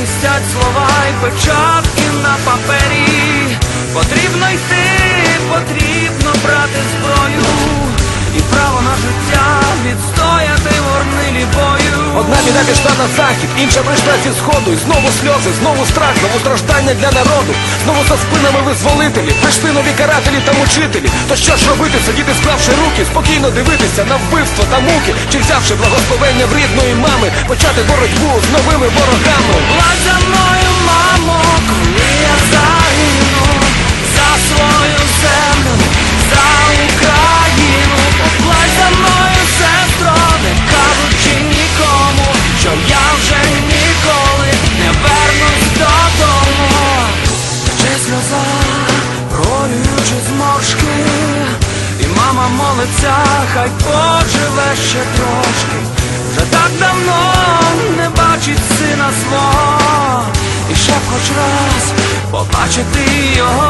захистять слова і печатки на папері потрібно йти. На захід, інша прийшла зі сходу. І знову сльози, знову страх, знову страждання для народу. Знову за спинами визволителі, прийшли нові карателі та мучителі. То що ж робити, сидіти, склавши руки, спокійно дивитися на вбивство та муки, чи взявши благословення в рідної мами, почати боротьбу з новими ворогами. Плачь за мною, молиться, хай поживе ще трошки. Вже так давно не бачить сина свого, і ще хоч раз побачити його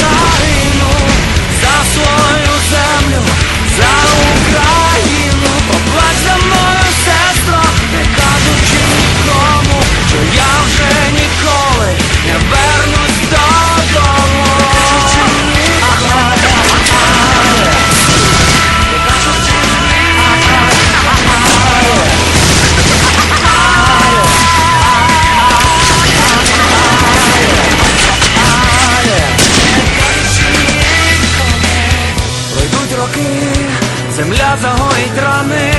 земля загоїть рани,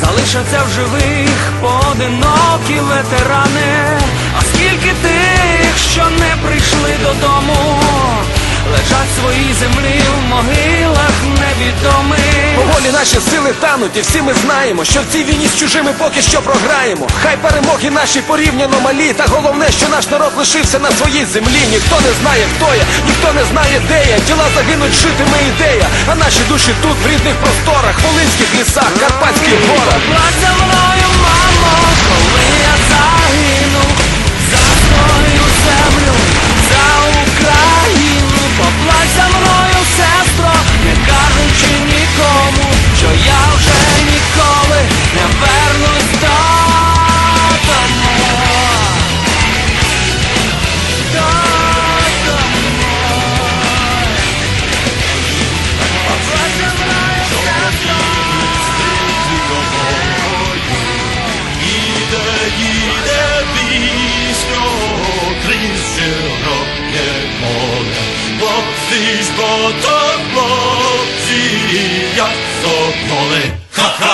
залишаться в живих поодинокі ветерани. А скільки тих, що не прийшли додому, лежать свої землі в могилах невідомих. Наші сили тануть, і всі ми знаємо, що в цій війні з чужими поки що програємо. Хай перемоги наші порівняно малі, та головне, що наш народ лишився на своїй землі. Ніхто не знає, хто я, ніхто не знає, де я. Тіла загинуть, житиме ідея. А наші душі тут, в рідних просторах, волинських лісах, карпатських горах. Lopsiš, bo to jak so pole, ha ha!